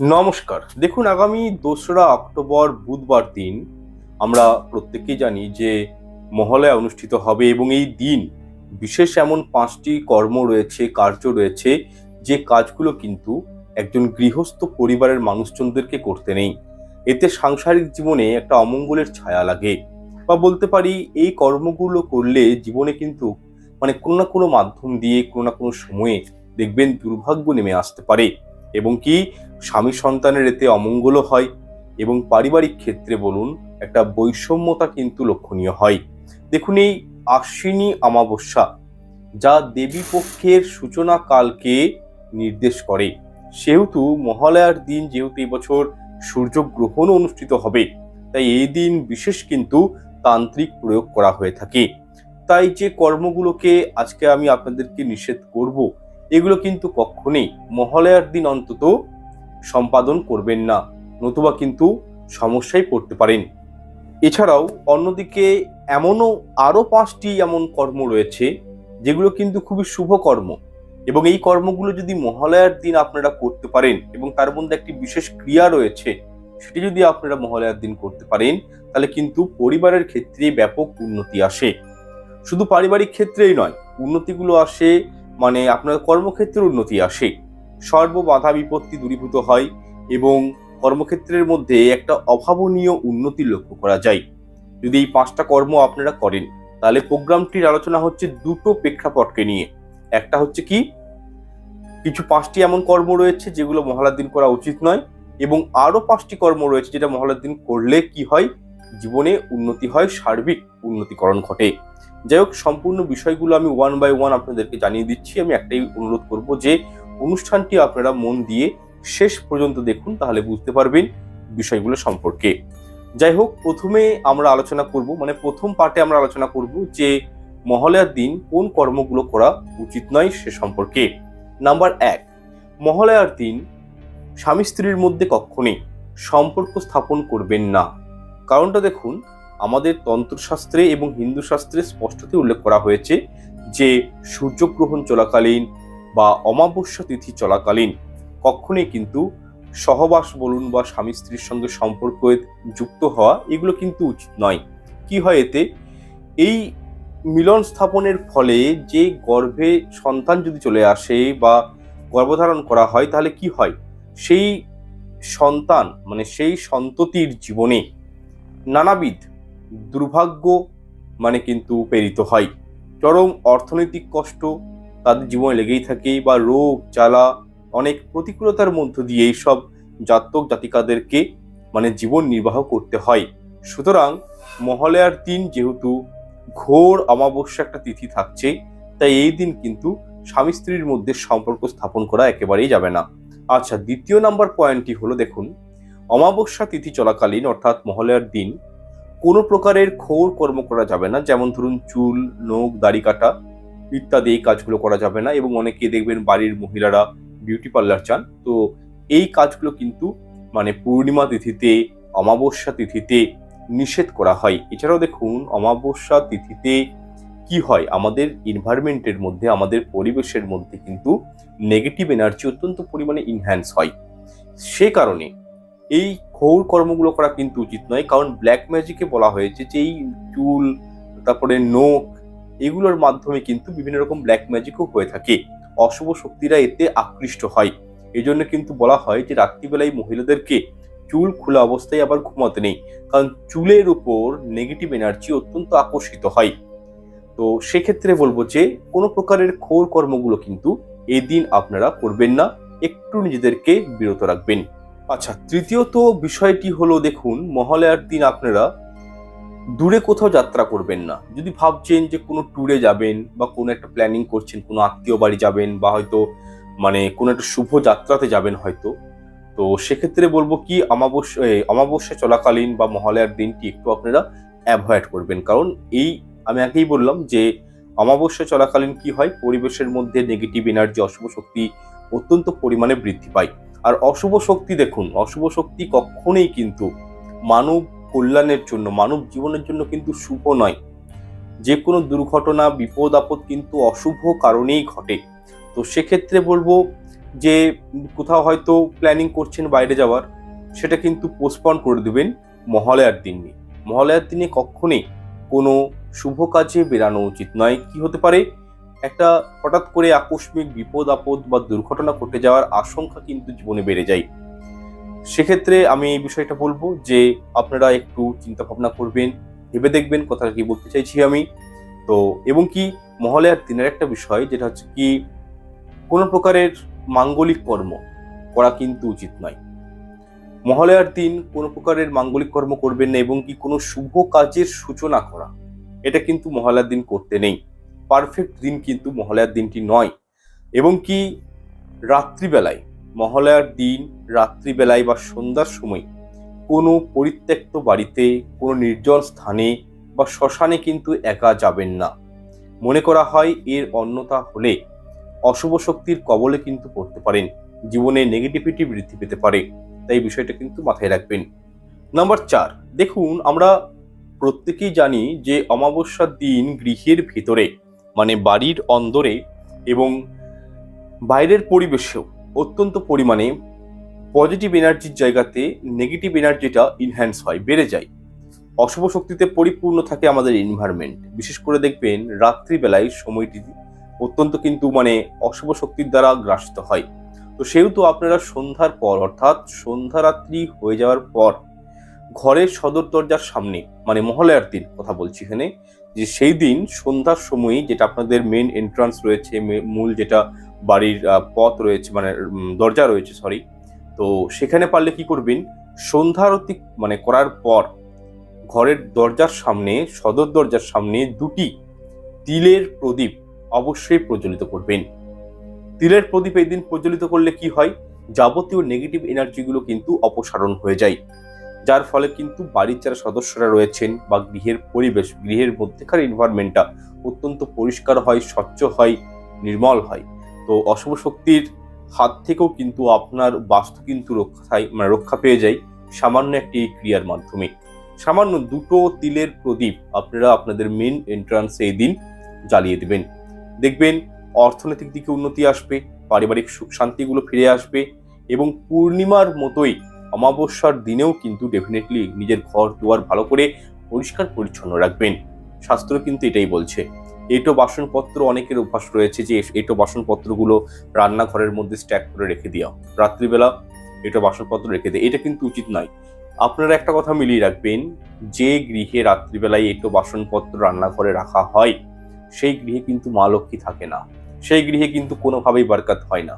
নমস্কার। দেখুন, আগামী দোসরা অক্টোবর বুধবার দিন আমরা প্রত্যেকেই জানি যে মহালয়া অনুষ্ঠিত হবে এবং এই দিন বিশেষ এমন পাঁচটি কর্ম রয়েছে, কার্য রয়েছে, যে কাজগুলো কিন্তু একজন গৃহস্থ পরিবারের মানুষজনদেরকে করতে নেই। এতে সাংসারিক জীবনে একটা অমঙ্গলের ছায়া লাগে। বা বলতে পারি, এই কর্মগুলো করলে জীবনে কিন্তু মানে কোনো না কোনো মাধ্যম দিয়ে কোনো না কোনো সময়ে দেখবেন দুর্ভাগ্য নেমে আসতে পারে। এবং কি স্বামী সন্তানের এতে অমঙ্গলও হয় এবং পারিবারিক ক্ষেত্রে বলুন, একটা বৈষম্যতা কিন্তু লক্ষণীয় হয়। দেখুন এই আশ্বিনী অমাবস্যা, যা দেবী পক্ষের সূচনা কালকে নির্দেশ করে। সেহেতু মহালয়ার দিন যেহেতু এবছর সূর্যগ্রহণ অনুষ্ঠিত হবে, তাই এই দিন বিশেষ কিন্তু তান্ত্রিক প্রয়োগ করা হয়ে থাকে। তাই যে কর্মগুলোকে আজকে আমি আপনাদেরকে নিষেধ করব এগুলো কিন্তু কখনোই মহালয়ার দিন অন্তত সম্পাদন করবেন না, নতুবা কিন্তু সমস্যায় পড়তে পারেন। এছাড়াও অন্যদিকে এমনও আরও পাঁচটি এমন কর্ম রয়েছে, যেগুলো কিন্তু খুবই শুভ কর্ম। এবং এই কর্মগুলো যদি মহালয়ার দিন আপনারা করতে পারেন এবং তার মধ্যে একটি বিশেষ ক্রিয়া রয়েছে, সেটি যদি আপনারা মহালয়ার দিন করতে পারেন, তাহলে কিন্তু পরিবারের ক্ষেত্রে ব্যাপক উন্নতি আসে। শুধু পারিবারিক ক্ষেত্রেই নয়, উন্নতিগুলো আসে মানে আপনার কর্মক্ষেত্রের উন্নতি আসে। সর্ব বাধা বিপত্তি দূরীভূত হয় এবং কর্মক্ষেত্রের মধ্যে একটা অভাবনীয় উন্নতি লক্ষ্য করা যায়। যদি এই পাঁচটা কর্ম আপনারা করেন, তাহলে প্রোগ্রামটির আলোচনা হচ্ছে দুটো প্রেক্ষাপটকে নিয়ে। একটা হচ্ছে কি, কিছু পাঁচটি এমন কর্ম রয়েছে যেগুলো মহালার দিন করা উচিত নয় এবং আরও পাঁচটি কর্ম রয়েছে যেটা মহালার দিন করলে কি হয় জীবনে উন্নতি হয়, সার্বিক উন্নতিকরণ ঘটে। যাই হোক, সম্পূর্ণ বিষয়গুলো আমি ওয়ান বাই ওয়ান আপনাদেরকে জানিয়ে দিচ্ছি। আমি একটাই অনুরোধ করব যে, অনুষ্ঠানটি আপনারা মন দিয়ে শেষ পর্যন্ত দেখুন, তাহলে বুঝতে পারবেন বিষয়গুলো সম্পর্কে। যাই হোক, প্রথমে আমরা আলোচনা করব মানে প্রথম পার্টে আমরা আলোচনা করব যে মহালয়ার দিন কোন কর্মগুলো করা উচিত নয় সে সম্পর্কে। নাম্বার এক মহালয়ার দিন স্বামী স্ত্রীর মধ্যে কখনই সম্পর্ক স্থাপন করবেন না। কারণটা দেখুন, আমাদের তন্ত্রশাস্ত্রে এবং হিন্দু শাস্ত্রে স্পষ্টতে উল্লেখ করা হয়েছে যে সূর্যগ্রহণ চলাকালীন বা অমাবস্যা তিথি চলাকালীন কখনোই কিন্তু সহবাস বলুন বা স্বামী স্ত্রীর সঙ্গে সম্পর্ক যুক্ত হওয়া এগুলো কিন্তু উচিত নয়। কি হয় এতে? এই মিলন স্থাপনের ফলে যে গর্ভে সন্তান যদি চলে আসে বা গর্ভধারণ করা হয় তাহলে কি হয়? সেই সন্তান মানে সেই সন্ততির জীবনে নানাবিধ দুর্ভাগ্য মানে কিন্তু প্রেরিত হয়। চরম অর্থনৈতিক কষ্ট তাদের জীবনে লেগেই থাকে বা রোগ, জ্বালা, অনেক প্রতিকূলতার মধ্য দিয়ে এইসব জাতক জাতিকাদেরকে মানে জীবন নির্বাহ করতে হয়। সুতরাং মহালয়ার দিন যেহেতু ঘোর অমাবস্যা একটা তিথি থাকছে, তাই এই দিন কিন্তু স্বামী স্ত্রীর মধ্যে সম্পর্ক স্থাপন করা একেবারেই যাবে না। আচ্ছা দ্বিতীয় নাম্বার পয়েন্টটি হলো দেখুন। অমাবস্যা তিথি চলাকালীন, অর্থাৎ মহালয়ার দিন, কোনো প্রকারের খোর কর্ম করা যাবে না। যেমন ধরুন, চুল, নখ, দাড়ি কাটা ইত্যাদি এই কাজগুলো করা যাবে না এবং অনেকে দেখবেন বাড়ির মহিলারা বিউটি পার্লার চান। তো এই কাজগুলো কিন্তু মানে পূর্ণিমা তিথিতে, অমাবস্যা তিথিতে নিষেধ করা হয়। এছাড়াও দেখুন, অমাবস্যা তিথিতে কি হয়? আমাদের এনভায়রনমেন্টের মধ্যে, আমাদের পরিবেশের মধ্যে কিন্তু নেগেটিভ এনার্জি অত্যন্ত পরিমাণে ইনহ্যান্স হয়। সে কারণে এই ঘোর কর্মগুলো করা কিন্তু উচিত নয়, কারণ ব্ল্যাক ম্যাজিকে বলা হয়েছে যে এই চুল, তারপরে নোখ, এগুলোর মাধ্যমে কিন্তু বিভিন্ন রকম ব্ল্যাক ম্যাজিকও হয়ে থাকে। অশুভ শক্তিরা এতে আকৃষ্ট হয়। এই জন্য কিন্তু বলা হয় যে রাত্রিবেলায় মহিলাদেরকে চুল খোলা অবস্থায় আবার ঘুমাতে নেই, কারণ চুলের উপর নেগেটিভ এনার্জি অত্যন্ত আকর্ষিত হয়। তো সেক্ষেত্রে বলব যে কোনো প্রকারের খোর কর্মগুলো কিন্তু এই দিন আপনারা করবেন না, একটু নিজেদেরকে বিরত রাখবেন। আচ্ছা তৃতীয়ত বিষয়টি হলো, দেখুন মহালয়ার দিন আপনারা দূরে কোথাও যাত্রা করবেন না। যদি ভাবছেন যে কোনো ট্যুরে যাবেন বা কোনো একটা প্ল্যানিং করছেন, কোনো আত্মীয় বাড়ি যাবেন বা হয়তো মানে কোনো একটা শুভ যাত্রাতে যাবেন হয়তো, তো সেক্ষেত্রে বলব কি অমাবস্যা অমাবস্যা চলাকালীন বা মহালয়ার দিনটি একটু আপনারা অ্যাভয়েড করবেন। কারণ এই, আমি আগেই বললাম যে অমাবস্যা চলাকালীন কি হয়? পরিবেশের মধ্যে নেগেটিভ এনার্জি অশুভ শক্তি অত্যন্ত পরিমাণে বৃদ্ধি পায়। আর অশুভ শক্তি দেখুন, অশুভ শক্তি কখনোই কিন্তু মানব কল্যাণের জন্য, মানব জীবনের জন্য কিন্তু শুভ নয়। যে কোনো দুর্ঘটনা, বিপদ, আপদ কিন্তু অশুভ কারণেই ঘটে। তো সেক্ষেত্রে বলব যে, কোথাও হয়তো প্ল্যানিং করছেন বাইরে যাওয়ার, সেটা কিন্তু পোস্টপন করে দেবেন মহালয়ার দিন মহালয়ার দিনে কখনই কোনো শুভ কাজে বেরানো উচিত নয়। কি হতে পারে? একটা হঠাৎ করে আকস্মিক বিপদ, আপদ বা দুর্ঘটনা ঘটে যাওয়ার আশঙ্কা কিন্তু জীবনে বেড়ে যায়। সেক্ষেত্রে আমি এই বিষয়টা বলব যে, আপনারা একটু চিন্তা ভাবনা করবেন, ভেবে দেখবেন কথাটা কি বলতে চাইছি আমি। তো, এবং কি মহালয়ার দিনের একটা বিষয় যেটা হচ্ছে কি, কোনো প্রকারের মাঙ্গলিক কর্ম করা কিন্তু উচিত নয়। মহালয়ার দিন কোনো প্রকারের মাঙ্গলিক কর্ম করবেন না এবং কি কোনো শুভ কাজের সূচনা করা, এটা কিন্তু মহালয়ার দিন করতে নেই। পারফেক্ট দিন কিন্তু মহালয়ার দিনটি নয়। এবং কি রাত্রিবেলায় মহালয়ার দিন রাত্রিবেলায় বা সন্ধ্যার সময় কোনো পরিত্যক্ত বাড়িতে, কোনো নির্জন স্থানে বা শ্মশানে কিন্তু একা যাবেন না। মনে করা হয় এর অন্যতা হলে অশুভ শক্তির কবলে কিন্তু পড়তে পারেন। জীবনে নেগেটিভিটি বৃদ্ধি পেতে পারে। তাই বিষয়টা কিন্তু মাথায় রাখবেন। নাম্বার চার, দেখুন আমরা প্রত্যেকেই জানি যে অমাবস্যার দিন গৃহের ভিতরে মানে বাড়ির অন্দরে এবং বাইরের পরিবেশেও অত্যন্ত পরিমাণে পজিটিভ এনার্জির জায়গাতে নেগেটিভ এনার্জিটা ইনহ্যান্স হয়, বেড়ে যায়। অশুভ শক্তিতে পরিপূর্ণ থাকে আমাদের এনভায়রনমেন্ট বিশেষ করে দেখবেন, রাত্রিবেলায় সময়টি অত্যন্ত কিন্তু মানে অশুভ শক্তির দ্বারা গ্রাসিত হয়। তো সেহেতু আপনারা সন্ধ্যার পর, অর্থাৎ সন্ধ্যা রাত্রি হয়ে যাওয়ার পর, ঘরের সদর দরজার সামনে মানে মহলায়ার দিন, কথা বলছি এখানে যে সেই দিন সন্ধ্যার সময়ই যেটা আপনাদের মেন এন্ট্রান্স রয়েছে মূল যেটা বাড়ির পথ রয়েছে মানে দরজা রয়েছে সরি তো সেখানে পারলে কি করবেন? সন্ধ্যারতি মানে করার পর ঘরের দরজার সামনে, সদর দরজার সামনে দুটি তিলের প্রদীপ অবশ্যই প্রজ্বলিত করবেন। তিলের প্রদীপ এই দিন প্রজ্বলিত করলে কি হয়? যাবতীয় নেগেটিভ এনার্জিগুলো কিন্তু অপসারণ হয়ে যায়। যার ফলে কিন্তু বাড়ির যারা সদস্যরা রয়েছেন বা গৃহের পরিবেশ, গৃহের মধ্যেকার এনভায়রনমেন্টটা অত্যন্ত পরিষ্কার হয়, স্বচ্ছ হয়, নির্মল হয়। তো অশুভ শক্তির হাত থেকেও কিন্তু আপনার বাস্তু কিন্তু রক্ষায় মানে রক্ষা পেয়ে যায় সামান্য একটি ক্রিয়ার মাধ্যমে। সামান্য দুটো তিলের প্রদীপ আপনারা আপনাদের মেন এন্ট্রান্সে এই দিন জ্বালিয়ে দেবেন। দেখবেন অর্থনৈতিক দিকে উন্নতি আসবে, পারিবারিক সুখ শান্তিগুলো ফিরে আসবে এবং পূর্ণিমার মতোই অমাবস্যার দিনেও কিন্তু ডেফিনেটলি নিজের ঘর দুয়ার ভালো করে পরিষ্কার পরিচ্ছন্ন রাখবেন। শাস্ত্র কিন্তু এটাই বলছে। এটো বাসনপত্র অনেকের অভ্যাস রয়েছে যে এটো বাসনপত্রগুলো রান্নাঘরের মধ্যে স্ট্যাক করে রেখে দেওয়া রাত্রিবেলা এটো বাসনপত্র রেখে দেয় এটা কিন্তু উচিত নয়। আপনারা একটা কথা মিলিয়ে রাখবেন, যে গৃহে রাত্রিবেলায় এটো বাসনপত্র রান্নাঘরে রাখা হয়, সেই গৃহে কিন্তু মা লক্ষ্মী থাকে না। সেই গৃহে কিন্তু কোনোভাবেই বারকাত হয় না।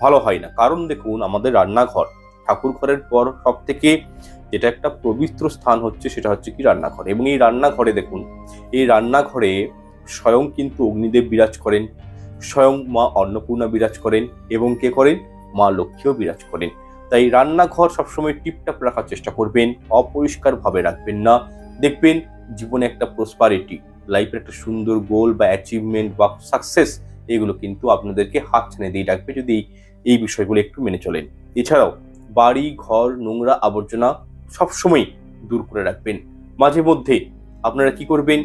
ভালো হয় না। কারণ দেখুন, আমাদের রান্নাঘর ঠাকুর ঘরের পর সব থেকে যেটা একটা পবিত্র স্থান হচ্ছে সেটা হচ্ছে কি রান্নাঘর। এবং এই রান্নাঘরে দেখুন, এই রান্নাঘরে স্বয়ং কিন্তু অগ্নিদেব বিরাজ করেন, স্বয়ং মা অন্নপূর্ণা বিরাজ করেন এবং কে করেন? মা লক্ষ্মীও বিরাজ করেন। তাই রান্নাঘর সবসময় টিপটাপ রাখার চেষ্টা করবেন, অপরিষ্কারভাবে রাখবেন না। দেখবেন জীবনে একটা প্রসপারিটি লাইফের একটা সুন্দর গোল বা অ্যাচিভমেন্ট বা সাকসেস এগুলো কিন্তু আপনাদেরকে হাত ছেনে দিয়ে রাখবে যদি এই- এই বিষয়গুলো একটু মেনে চলেন। এছাড়াও বাড়ি, ঘর, নোংরা আবর্জনা সবসময় দূর করে রাখবেন। মাঝে মধ্যে আপনারা কি করবেন?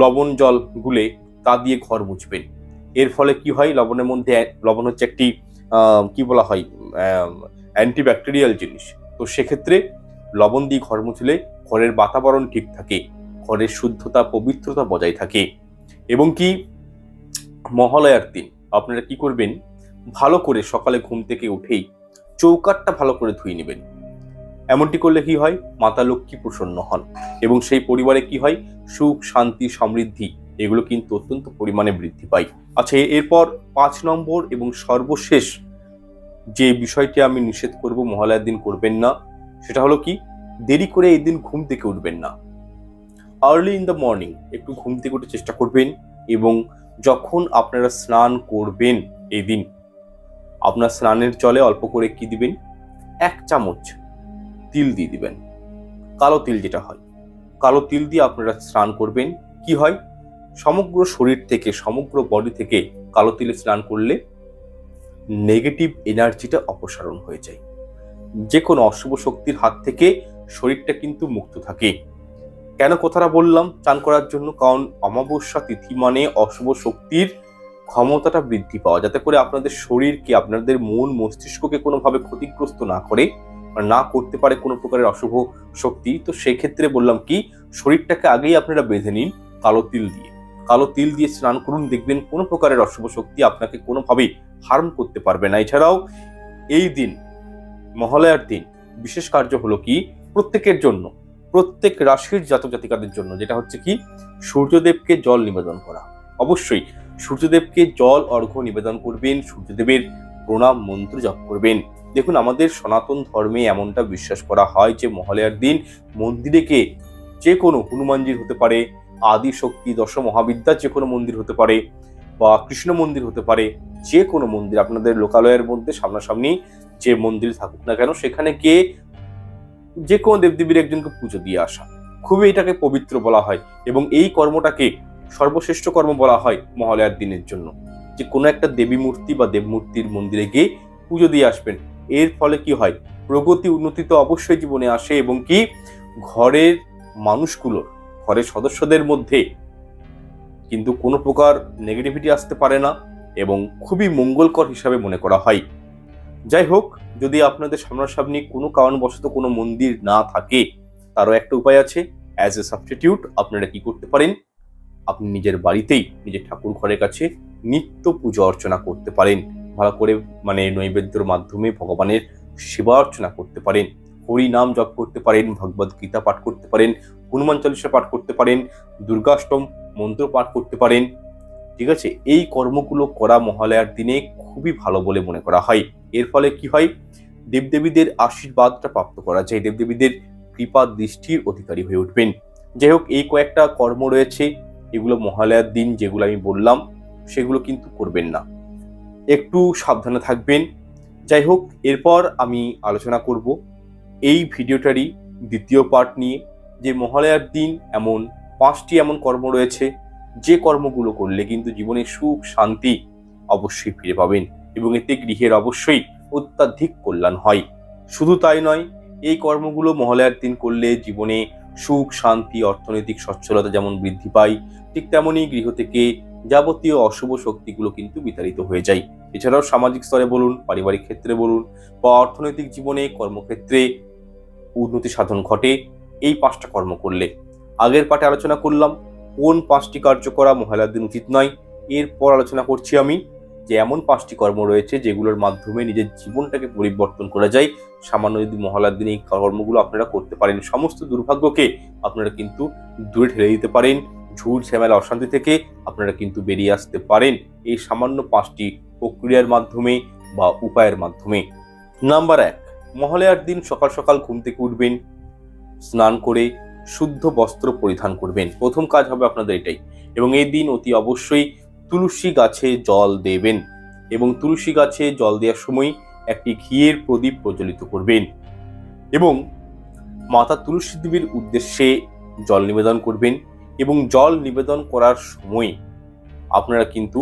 লবণ জল গুলে তা দিয়ে ঘর মুছবেন। এর ফলে কি হয়? লবণের মধ্যে লবণ হচ্ছে একটি কি বলা হয়? অ্যান্টিব্যাকটেরিয়াল জিনিস। তো সেক্ষেত্রে লবণ দিয়ে ঘর মুছলে ঘরের বাতাবরণ ঠিক থাকে, ঘরের শুদ্ধতা, পবিত্রতা বজায় থাকে। এবং কি? মহালয়ার দিন আপনারা কি করবেন? ভালো করে সকালে ঘুম থেকে উঠেই চৌকাটটা ভালো করে ধুয়ে নেবেন। এমনটি করলে কি হয়? মাতা লক্ষ্মী প্রসন্ন হন এবং সেই পরিবারে কি হয়? সুখ, শান্তি, সমৃদ্ধি এগুলো কিন্তু অত্যন্ত পরিমাণে বৃদ্ধি পায়। আচ্ছা এরপর পাঁচ নম্বর এবং সর্বশেষ যে বিষয়টি আমি নিষেধ করব, মহালয়ার দিন করবেন না, সেটা হলো কি? দেরি করে এই দিন ঘুম থেকে উঠবেন না। আর্লি ইন দ্য মর্নিং একটু ঘুম থেকে উঠে চেষ্টা করবেন এবং যখন আপনারা স্নান করবেন এই দিন আপনার স্নানের জলে অল্প করে কি দিবেন? এক চামচ তিল দিয়ে দিবেন। কালো তিল যেটা হয়। কালো তিল দিয়ে আপনারা স্নান করবেন। কি হয়? সমগ্র শরীর থেকে, সমগ্র বডি থেকে কালো তিলে স্নান করলে নেগেটিভ এনার্জিটা অপসারণ হয়ে যায়। যে কোনো অশুভ শক্তির হাত থেকে শরীরটা কিন্তু মুক্ত থাকে। কেন কথাটা বললাম? চান করার জন্য কারণ অমাবস্যা তিথি মানে অশুভ শক্তির ক্ষমতাটা বৃদ্ধি পাওয়া, যাতে করে আপনাদের শরীরকে, আপনাদের মন মস্তিষ্ককে কোনোভাবে ক্ষতিগ্রস্ত না করে না করতে পারে কোনো প্রকারের অশুভ শক্তি, তো সেক্ষেত্রে বললাম কি, শরীরটাকে আগেই আপনারা বেঁধে নিন কালো তিল দিয়ে। কালো তিল দিয়ে স্নান করুন, দেখবেন কোনো প্রকারের অশুভ শক্তি আপনাকে কোনোভাবেই হার্ম করতে পারবে না। এছাড়াও এই দিন, মহালয়ার দিন, বিশেষ কার্য হলো কি, প্রত্যেকের জন্য, প্রত্যেক রাশির জাতক জাতিকাদের জন্য, যেটা হচ্ছে কি, সূর্যদেবকে জল নিবেদন করা। অবশ্যই সূর্যদেবকে জল, অর্ঘ্য নিবেদন করবেন, সূর্যদেবের প্রণাম মন্ত্র জপ করবেন। দেখুন, আমাদের সনাতন ধর্মে এমনটা বিশ্বাস করা হয় যে, মহালয়ার দিন মন্দিরেকে যে কোনো হনুমানজির হতে পারে আদি শক্তি দশ মহাবিদ্যার যে কোনো মন্দির হতে পারে বা কৃষ্ণ মন্দির হতে পারে, যে কোনো মন্দির, আপনাদের লোকালয়ের মধ্যে সামনাসামনি যে মন্দির থাকুক না কেন, সেখানে গিয়ে যে কোনো দেবদেবীর একজনকে পুজো দিয়ে আসা। খুবই এটাকে পবিত্র বলা হয় এবং এই কর্মটাকে সর্বশ্রেষ্ঠ কর্ম বলা হয় মহালয়ার দিনের জন্য। যে কোনো একটা দেবী মূর্তি বা দেবমূর্তির মন্দিরে গিয়ে পুজো দিয়ে আসবেন। এর ফলে কি হয়? প্রগতি উন্নতি তো অবশ্যই জীবনে আসে এবং কি ঘরের মানুষগুলো, ঘরের সদস্যদের মধ্যে কিন্তু কোনো প্রকার নেগেটিভিটি আসতে পারে না এবং খুবই মঙ্গলকর হিসাবে মনে করা হয়। যাই হোক, যদি আপনাদের সামনাসামনি কোনো কারণবশত কোনো মন্দির না থাকে, তারও একটা উপায় আছে। অ্যাজ এ সাবস্টিটিউট আপনারা কি করতে পারেন? আপনি নিজের বাড়িতেই নিজের ঠাকুর ঘরের কাছে নিত্য পুজো অর্চনা করতে পারেন। ভালো করে মানে নৈবেদ্যর মাধ্যমে ভগবানের সেবা অর্চনা করতে পারেন। হরি নাম জপ করতে পারেন ভগবদ গীতা পাঠ করতে পারেন, হনুমান চালিসা পাঠ করতে পারেন, দুর্গাষ্টম মন্ত্র পাঠ করতে পারেন। ঠিক আছে? এই কর্মগুলো করা মহালয়ার দিনে খুবই ভালো বলে মনে করা হয়। এর ফলে কি হয়? দেবদেবীদের আশীর্বাদটা প্রাপ্ত করা যায়। দেবদেবীদের কৃপা, দৃষ্টির অধিকারী হয়ে উঠবেন। যাই হোক, এই কয়েকটা কর্ম রয়েছে। এগুলো মহালয়ার দিন যেগুলো আমি বললাম, সেগুলো কিন্তু করবেন না। একটু সাবধানে থাকবেন। যাই হোক, এরপর আমি আলোচনা করব এই ভিডিওটারই দ্বিতীয় পার্ট নিয়ে, যে মহালয়ার দিন এমন, পাঁচটি এমন কর্ম রয়েছে, যে কর্মগুলো করলে কিন্তু জীবনে সুখ, শান্তি অবশ্যই ফিরে পাবেন এবং এতে গৃহের অবশ্যই অত্যাধিক কল্যাণ হয়। শুধু তাই নয়, এই কর্মগুলো মহালয়ার দিন করলে জীবনে সুখ, শান্তি, অর্থনৈতিক সচ্ছলতা যেমন বৃদ্ধি পায়, ঠিক তেমনই গৃহ থেকে যাবতীয় অশুভ শক্তিগুলো কিন্তু বিতাড়িত হয়ে যায়। এছাড়াও সামাজিক স্তরে বলুন, পারিবারিক ক্ষেত্রে বলুন বা অর্থনৈতিক জীবনে কর্মক্ষেত্রে উন্নতি সাধন ঘটে, এই পাঁচটা কর্ম করলে। আগের পাঠে আলোচনা করলাম, কোন পাঁচটি কার্য করা মহিলার দিন উচিত নয়, এরপর আলোচনা করছি আমি। যে এমন পাঁচটি কর্ম রয়েছে যেগুলোর মাধ্যমে নিজের জীবনটাকে পরিবর্তন করা যায়। সামান্য যদি মহলার দিনে এই কর্মগুলো আপনারা করতে পারেন, সমস্ত দুর্ভাগ্যকে আপনারা কিন্তু দূরে ঠেলে দিতে পারেন। ঝুল, ঝামেলা, অশান্তি থেকে আপনারা কিন্তু বেরিয়ে আসতে পারেন এই সামান্য পাঁচটি প্রক্রিয়ার মাধ্যমে বা উপায়ের মাধ্যমে। নাম্বার এক মহালয়ার দিন সকাল সকাল ঘুম থেকে উঠবেন, স্নান করে শুদ্ধ বস্ত্র পরিধান করবেন। প্রথম কাজ হবে আপনাদের এটাই এবং এই দিন অতি অবশ্যই তুলসী গাছে জল দেবেন এবং তুলসী গাছে জল দেওয়ার সময় একটি ঘিয়ের প্রদীপ প্রজ্বলিত করবেন এবং মাতা তুলসী দেবীর উদ্দেশ্যে জল নিবেদন করবেন এবং জল নিবেদন করার সময় আপনারা কিন্তু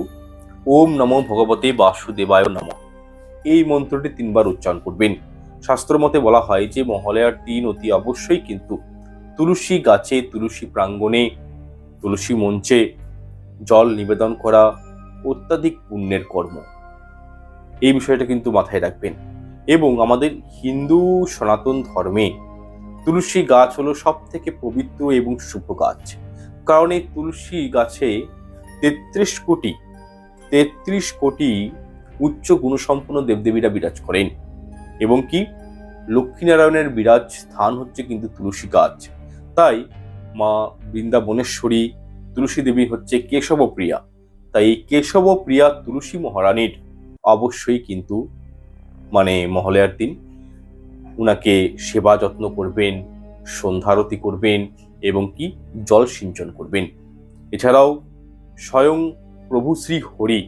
ওম নমো ভগবতে বাসুদেবায় নম। এই মন্ত্রটি তিনবার উচ্চারণ করবেন। শাস্ত্র মতে বলা হয় যে, মহালয়ার দিন অতি অবশ্যই কিন্তু তুলসী গাছে তুলসী প্রাঙ্গণে, তুলসী মঞ্চে জল নিবেদন করা অত্যাধিক পুণ্যের কর্ম। এই বিষয়টা কিন্তু মাথায় রাখবেন। এবং আমাদের হিন্দু সনাতন ধর্মে তুলসী গাছ হলো সব থেকে পবিত্র এবং শুভ গাছ। কারণ এই তুলসী গাছে তেত্রিশ কোটি তেত্রিশ কোটি উচ্চ গুণসম্পন্ন দেবদেবীরা বিরাজ করেন। এবং কি? লক্ষ্মীনারায়ণের বিরাজ স্থান হচ্ছে কিন্তু তুলসী গাছ। তাই মা বৃন্দাবনেশ্বরী তুলসী দেবী হচ্ছে কেশবপ্রিয়া। তাই এই কেশবপ্রিয়া তুলসী মহারানীর অবশ্যই কিন্তু মানে মহলয়ার দিন। উনাকে সেবা যত্ন করবেন সন্ধ্যারতি করবেন এবং কি জল সিঞ্চন করবেন। এছাড়াও স্বয়ং প্রভু শ্রী হরি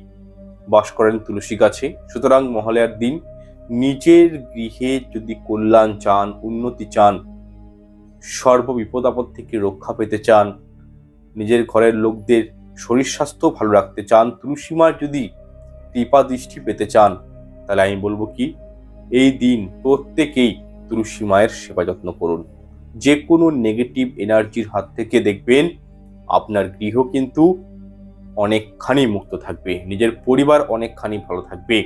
বাস করেন তুলসী গাছে। সুতরাং মহালয়ার দিন নিজের গৃহে যদি কল্যাণ চান, উন্নতি চান, সর্ব বিপদ আপদ থেকে রক্ষা পেতে চান নিজের ঘরের লোকদের শরীর স্বাস্থ্য ভালো রাখতে চান তুলসীমার যদি কৃপা দৃষ্টি পেতে চান, তাহলে আমি বলব কি, এই দিন প্রত্যেকেই তুলসী মায়ের সেবা যত্ন করুন। যে কোনো নেগেটিভ এনার্জির হাত থেকে দেখবেন, আপনার গৃহ কিন্তু অনেকখানি মুক্ত থাকবে, নিজের পরিবার অনেকখানি ভালো থাকবে।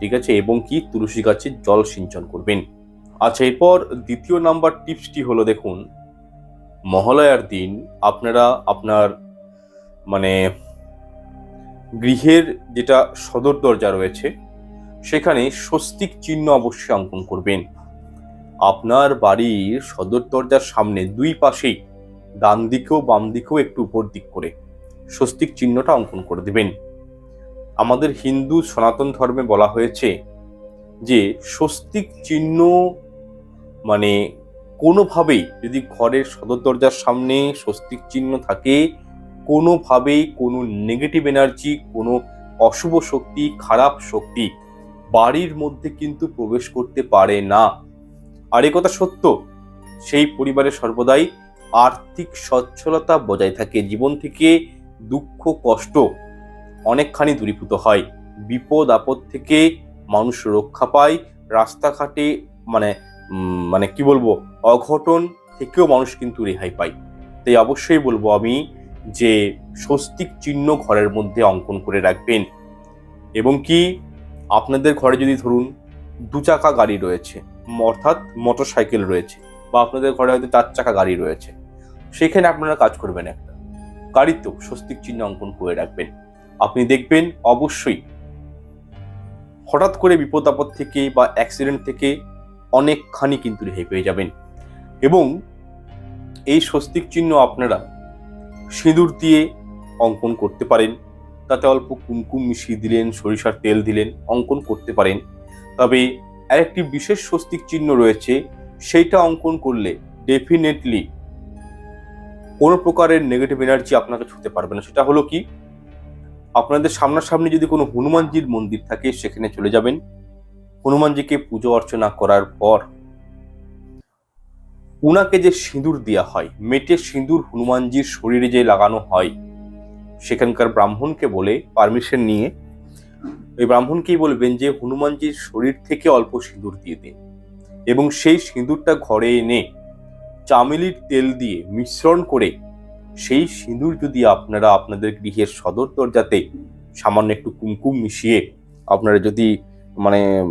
ঠিক আছে? এবং কি? তুলসী গাছে জল সিঞ্চন করবেন। আচ্ছা এরপর দ্বিতীয় নাম্বার টিপসটি হলো দেখুন মহালয়ার দিন আপনারা আপনার মানে গৃহের যেটা সদর দরজা রয়েছে, সেখানে স্বস্তিক চিহ্ন অবশ্যই অঙ্কন করবেন। আপনার বাড়ির সদর দরজার সামনে দুই পাশেই, ডান দিকেও বাম দিকেও একটু উপর দিক করে স্বস্তিক চিহ্নটা অঙ্কন করে দেবেন। আমাদের হিন্দু সনাতন ধর্মে বলা হয়েছে যে, স্বস্তিক চিহ্ন মানে কোনোভাবেই যদি ঘরের সদর দরজার সামনে স্বস্তিক চিহ্ন থাকে, কোনোভাবেই কোনো নেগেটিভ এনার্জি কোনো অশুভ শক্তি, খারাপ শক্তি বাড়ির মধ্যে কিন্তু প্রবেশ করতে পারে না। আর কথা সত্য, সেই পরিবারে সর্বদাই আর্থিক সচ্ছলতা বজায় থাকে। জীবন থেকে দুঃখ, কষ্ট অনেকখানি দূরীভূত হয়। বিপদ, আপদ থেকে মানুষ রক্ষা পায়। রাস্তাঘাটে মানে মানে কি বলব, অঘটন থেকেও মানুষ কিন্তু রেহাই পায়। তাই অবশ্যই বলব আমি যে স্বস্তিক চিহ্ন ঘরের মধ্যে অঙ্কন করে রাখবেন। এবং কি আপনাদের ঘরে যদি ধরুন দু চাকা গাড়ি রয়েছে, অর্থাৎ মোটর সাইকেল রয়েছে, বা আপনাদের ঘরে হয়তো চার চাকা গাড়ি রয়েছে, সেখানে আপনারা কাজ করবেন একটা। গাড়িতেও স্বস্তিক চিহ্ন অঙ্কন করে রাখবেন। আপনি দেখবেন অবশ্যই হঠাৎ করে বিপদ আপদ থেকে বা অ্যাক্সিডেন্ট থেকে অনেকখানি কিন্তু রেহাই পেয়ে যাবেন। এবং এই স্বস্তিক চিহ্ন আপনারা সিঁদুর দিয়ে অঙ্কন করতে পারেন। তাতে অল্প কুমকুম মিশিয়ে দিলেন, সরিষার তেল দিলেন, অঙ্কন করতে পারেন। তবে আরেকটি বিশেষ স্বস্তিক চিহ্ন রয়েছে, সেইটা অঙ্কন করলে ডেফিনেটলি কোনো প্রকারের নেগেটিভ এনার্জি আপনাকে ছুতে পারবে না। সেটা হলো কি? আপনাদের সামনাসামনি যদি কোনো হনুমানজির মন্দির থাকে, সেখানে চলে যাবেন। হনুমানজিকে পুজো অর্চনা করার পর উনাকে যে সিঁদুর দেওয়া হয়, মেটে সিঁদুর হনুমানজির শরীরে যে লাগানো হয়, সেখানকার ব্রাহ্মণকে বলে পারমিশন নিয়ে, ওই ব্রাহ্মণকেই বলবেন যে হনুমানজির শরীর থেকে অল্প সিঁদুর দিয়ে দিন। এবং সেই সিঁদুরটা ঘরে এনে চামেলির তেল দিয়ে মিশ্রণ করে সেই সিঁদুর যদি আপনারা আপনাদের গৃহের সদর দরজাতে সামান্য একটু কুমকুম মিশিয়ে আপনারা যদি মানে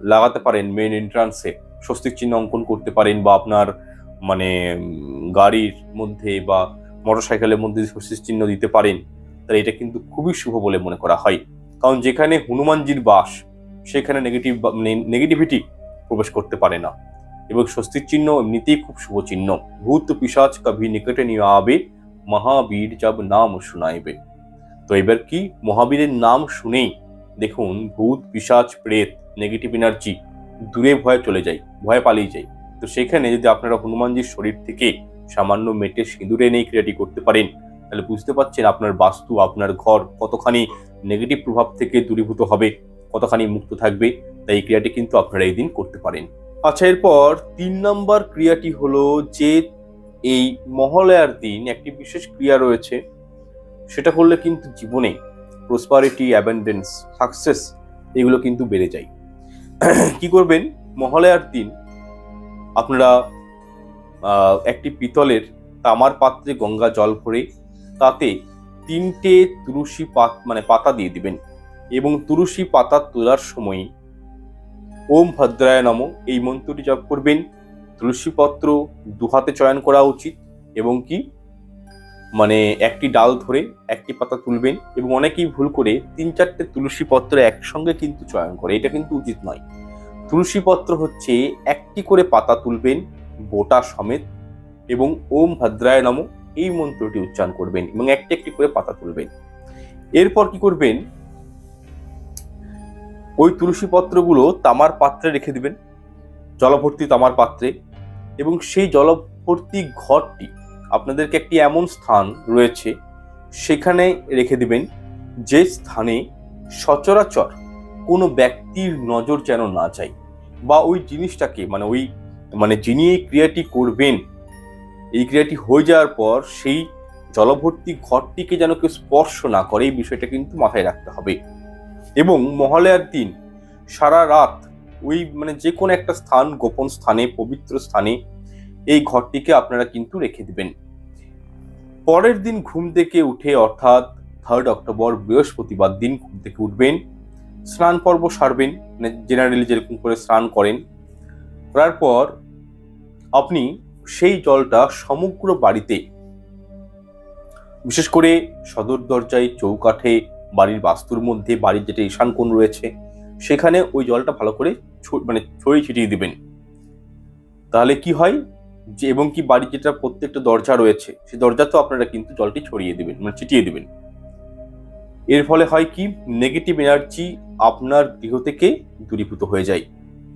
লাগাতে পারেন মেন এন্ট্রান্সে স্বস্তিক চিহ্ন অঙ্কন করতে পারেন বা আপনার মানে গাড়ির মধ্যে বা মোটরসাইকেলের মধ্যে স্বস্তিক চিহ্ন দিতে পারেন, তাহলে এটা কিন্তু খুবই শুভ বলে মনে করা হয়। কারণ যেখানে হনুমানজির বাস, সেখানে নেগেটিভ নেগেটিভিটি প্রবেশ করতে পারে না। এবং স্বস্তির চিহ্ন এমনিতেই খুব শুভ চিহ্ন। ভূত পিসাচ কভি, নিকটে নিয়ে আবে, মহাবীর যাব নাম শুনাইবে। তো এবার কি? মহাবীরের নাম শুনেই দেখুন, ভূত পিসাচ প্রেত নেগেটিভ এনার্জি দূরে ভয়ে চলে যায়, ভয়ে পালিয়ে যায়। তো সেখানে যদি আপনারা হনুমানজির শরীর থেকে সামান্য মেটে সিঁদুরে এনে ক্রিয়াটি করতে পারেন, তাহলে বুঝতে পারছেন আপনার বাস্তু, আপনার ঘর কতখানি নেগেটিভ প্রভাব থেকে দূরীভূত হবে, কতখানি মুক্ত থাকবে, তাই এই ক্রিয়াটি কিন্তু আপনারা এই দিন করতে পারেন। আচ্ছা এরপর তিন নম্বর ক্রিয়াটি হলো যে এই মহালয়ার দিন একটি বিশেষ ক্রিয়া রয়েছে, সেটা করলে কিন্তু জীবনে প্রসপারিটি অ্যাবেন্ডেন্স সাকসেস এগুলো কিন্তু বেড়ে যায়। কি করবেন? মহালয়ার দিন আপনারা একটি পিতলের তামার পাত্রে গঙ্গা জল ভরে তাতে তিনটে তুলসী পাত মানে পাতা দিয়ে দিবেন এবং তুলসী পাতা তোলার সময় ওম ভদ্রায় নম, এই মন্ত্রটি জপ করবেন। তুলসী পত্র দুহাতে চয়ন করা উচিত এবং কি? মানে একটি ডাল ধরে একটি পাতা তুলবেন এবং অনেকেই ভুল করে তিন চারটে তুলসী পত্র একসঙ্গে কিন্তু চয়ন করে। এটা কিন্তু উচিত নয়। তুলসী পত্র হচ্ছে একটি করে পাতা তুলবেন, বোটা সমেত, এবং ওম ভদ্রায় নম এই মন্ত্রটি উচ্চারণ করবেন এবং একটি একটি করে পাতা তুলবেন। এরপর কি করবেন? ওই তুলসী পত্রগুলো তামার পাত্রে রেখে দিবেন, জলভর্তি তামার পাত্রে এবং সেই জলভর্তি ঘরটি আপনাদেরকে একটি এমন স্থান রয়েছে, সেখানে রেখে দিবেন, যে স্থানে সচরাচর কোনো ব্যক্তির নজর যেন না যায় বা ওই জিনিসটাকে মানে ওই মানে যিনি এই ক্রিয়াটি করবেন, এই ক্রিয়াটি হয়ে যাওয়ার পর সেই জলভর্তি ঘরটিকে যেন কেউ স্পর্শ না করে, এই বিষয়টা কিন্তু মাথায় রাখতে হবে। এবং মহালয়ার দিন সারা রাত ওই মানে যে কোনো একটা স্থান, গোপন স্থানে, পবিত্র স্থানে এই ঘরটিকে আপনারা কিন্তু রেখে দিবেন। পরের দিন ঘুম থেকে উঠে অর্থাৎ থার্ড অক্টোবর বৃহস্পতিবার দিন ঘুম থেকে উঠবেন, স্নান পর্ব সারবেন মানে জেনারেলি যেরকম করে স্নান করেন। করার পর আপনি সেই জলটা সমগ্র বাড়িতে, বিশেষ করে সদর দরজায়, চৌকাঠে, বাড়ির বাস্তুর মধ্যে, বাড়ির যেটা ঈশান কোণ রয়েছে, সেখানে ওই জলটা ভালো করে মানে ছড়িয়ে ছিটিয়ে দিবেন। তাহলে কি হয়? যে এবং কি বাড়ির যেটা প্রত্যেকটা দরজা রয়েছে, সেই দরজাতেও আপনারা কিন্তু জলটি ছড়িয়ে দিবেন মানে ছিটিয়ে দিবেন। এর ফলে হয় কি? নেগেটিভ এনার্জি আপনার গৃহ থেকে দূরীভূত হয়ে যায়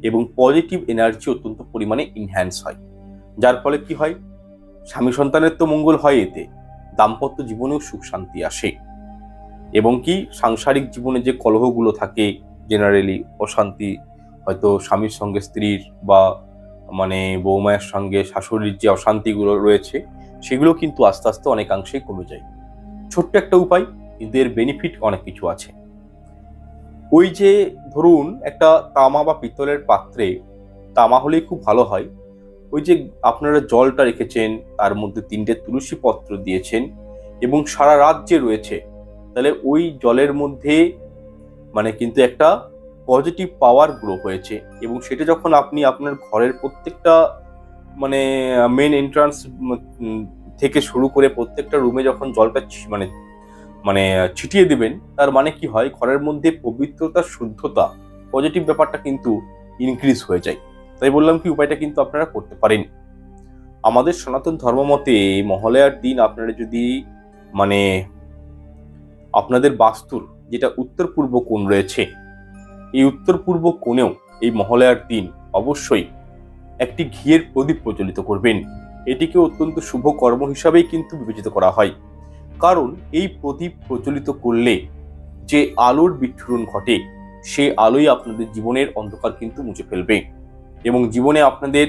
এবং পজিটিভ এনার্জি অত্যন্ত পরিমাণে ইনহ্যান্স হয়। যার ফলে কি হয়? স্বামী সন্তানের তো মঙ্গল হয় এতে, দাম্পত্য জীবনেও সুখ শান্তি আসে। এবং কি? সাংসারিক জীবনে যে কলহগুলো থাকে জেনারেলি অশান্তি, হয়তো স্বামীর সঙ্গে স্ত্রীর বা মানে বৌমায়ের সঙ্গে শাশুড়ির যে অশান্তিগুলো রয়েছে, সেগুলো কিন্তু আস্তে আস্তে অনেকাংশেই কমে যায়। ছোট্ট একটা উপায় কিন্তু এর বেনিফিট অনেক কিছু আছে। ওই যে ধরুন একটা তামা বা পিতলের পাত্রে তামা হলেই খুব ভালো হয়। ওই যে আপনারা জলটা রেখেছেন, তার মধ্যে তিনটে তুলসী পত্র দিয়েছেন এবং সারা রাত যে রয়েছে, তাহলে ওই জলের মধ্যে মানে কিন্তু একটা পজিটিভ পাওয়ার গ্রো হয়েছে এবং সেটা যখন আপনি আপনার ঘরের প্রত্যেকটা মানে মেন এন্ট্রান্স থেকে শুরু করে প্রত্যেকটা রুমে যখন জলটা মানে মানে ছিটিয়ে দিবেন, তার মানে কি হয়? ঘরের মধ্যে পবিত্রতা, শুদ্ধতা পজিটিভ ব্যাপারটা কিন্তু ইনক্রিজ হয়ে যায়। তাই বললাম কি, উপায়টা কিন্তু আপনারা করতে পারেন। আমাদের সনাতন ধর্মমতে মহালয়ার দিন আপনারা যদি মানে আপনাদের বাস্তুর, যেটা উত্তর পূর্ব কোণ রয়েছে এই উত্তর পূর্ব কোণেও এই মহালয়ার দিন অবশ্যই একটি ঘিয়ের প্রদীপ প্রজ্বলিত করবেন। এটিকে অত্যন্ত শুভ কর্ম হিসাবেই কিন্তু বিবেচিত করা হয়। কারণ এই প্রদীপ প্রজ্বলিত করলে যে আলোর বিচ্ছুরণ ঘটে, সে আলোই আপনাদের জীবনের অন্ধকার কিন্তু মুছে ফেলবে এবং জীবনে আপনাদের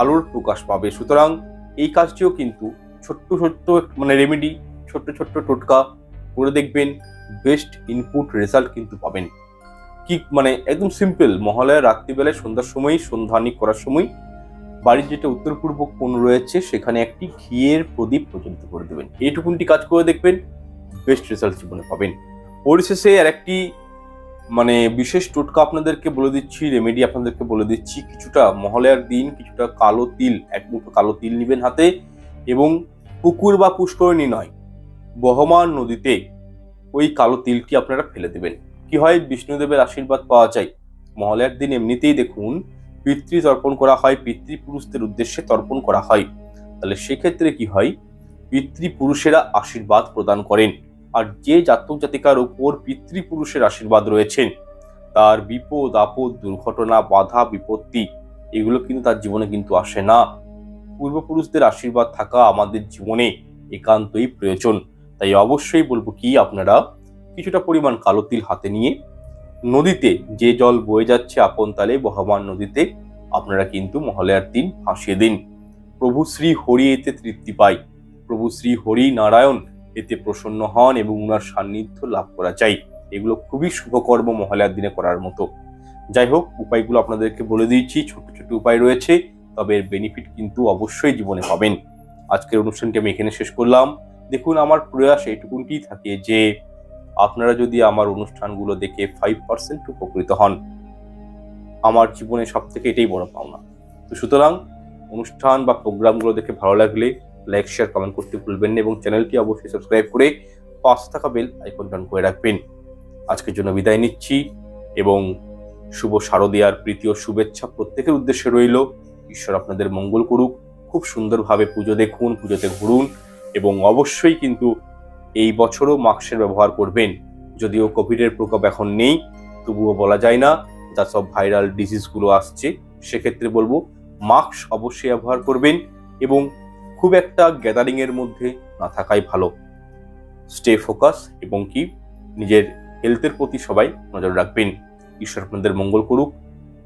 আলোর প্রকাশ পাবে। সুতরাং এই কাজটিও কিন্তু ছোট্ট ছোট্ট মানে রেমেডি ছোট্ট ছোট্ট টোটকা করে দেখবেন। বেস্ট ইনপুট রেজাল্ট কিন্তু পাবেন। কি মানে একদম সিম্পল মহালয়ার রাত্রিবেলায় সন্ধ্যার সময় সন্ধ্যানি করার সময়, বাড়ির যেটা উত্তর পূর্ব কোণ রয়েছে, সেখানে একটি ঘিয়ের প্রদীপ প্রজ্বলিত করে দেবেন। এইটুকুনটি কাজ করে দেখবেন বেস্ট রেজাল্ট জীবনে পাবেন। পরিশেষে আর একটি মানে বিশেষ টোটকা আপনাদেরকে বলে দিচ্ছি রেমেডি আপনাদেরকে বলে দিচ্ছি, কিছুটা মহালয়ার দিন, কিছুটা কালো তিল, এক মুঠো কালো তিল নেবেন হাতে এবং পুকুর বা পুষ্করিণী নয়, বহমান নদীতে ওই কালো তিলটি আপনারা ফেলে দেবেন। কি হয়? বিষ্ণুদেবের আশীর্বাদ পাওয়া যায়। মহালয়ার দিন এমনিতেই দেখুন পিতৃ তর্পণ করা হয়, পিতৃপুরুষদের উদ্দেশ্যে তর্পণ করা হয়। তাহলে সেক্ষেত্রে কি হয়? পিতৃপুরুষেরা আশীর্বাদ প্রদান করেন। আর যে জাতক জাতিকার উপর পিতৃপুরুষের আশীর্বাদ রয়েছেন তার বিপদ, আপদ, দুর্ঘটনা, বাধা, বিপত্তি, এগুলো কিন্তু তার জীবনে কিন্তু আসে না। পূর্বপুরুষদের আশীর্বাদ থাকা আমাদের জীবনে একান্তই প্রয়োজন। তাই অবশ্যই বলব কি, আপনারা কিছুটা পরিমাণ কালো তিল হাতে নিয়ে নদীতে যে জল বয়ে যাচ্ছে আপন তালে বহমান নদীতে, আপনারা কিন্তু মহালয়ার দিন ভাসিয়ে দিন। প্রভু শ্রী হরি এতে তৃপ্তি পায় প্রভু শ্রী হরি নারায়ণ এতে প্রসন্ন হন এবং উনার সান্নিধ্য লাভ করা যায় এগুলো খুবই শুভকর্ম মহালয়ার দিনে করার মতো। যাই হোক, উপায়গুলো আপনাদেরকে বলে দিয়েছি, ছোট ছোট উপায় রয়েছে, তবে এর বেনিফিট কিন্তু অবশ্যই জীবনে পাবেন। আজকের অনুষ্ঠানটি আমি এখানে শেষ করলাম। দেখুন, আমার প্রয়াস এইটুকুনটি থাকে যে আপনারা যদি আমার অনুষ্ঠানগুলো দেখে ফাইভ পার্সেন্ট উপকৃত হন, আমার জীবনে সব থেকে এটাই বড় পাওনা। তো সুতরাং, অনুষ্ঠান বা প্রোগ্রামগুলো দেখে ভালো লাগলে লাইক শেয়ার কমেন্ট করতে ভুলবেন না এবং চ্যানেলটি অবশ্যই সাবস্ক্রাইব করে পাশে থাকা বেল আইকন টান করে রাখবেন। আজকের জন্য বিদায় নিচ্ছি এবং শুভ শারদীয়ার প্রীতি ও শুভেচ্ছা প্রত্যেকের উদ্দেশ্যে রইল। ঈশ্বর আপনাদের মঙ্গল করুক। খুব সুন্দরভাবে পুজো দেখুন, পুজোতে ঘুরুন এবং অবশ্যই কিন্তু এই বছরও মাস্কের ব্যবহার করবেন। যদিও কোভিডের প্রকোপ এখন নেই, তবুও বলা যায় না যা সব ভাইরাল ডিজিজগুলো আসছে। সেক্ষেত্রে বলব, মাস্ক অবশ্যই ব্যবহার করবেন এবং খুব একটা গ্যাদারিং এর মধ্যে না থাকাই ভালো। স্টে ফোকাস এবং কি নিজের হেলথের প্রতি সবাই নজর রাখবেন। ঈশ্বর আপনাদের মঙ্গল করুক।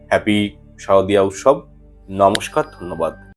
হ্যাপি শারদীয়া উৎসব। নমস্কার, ধন্যবাদ।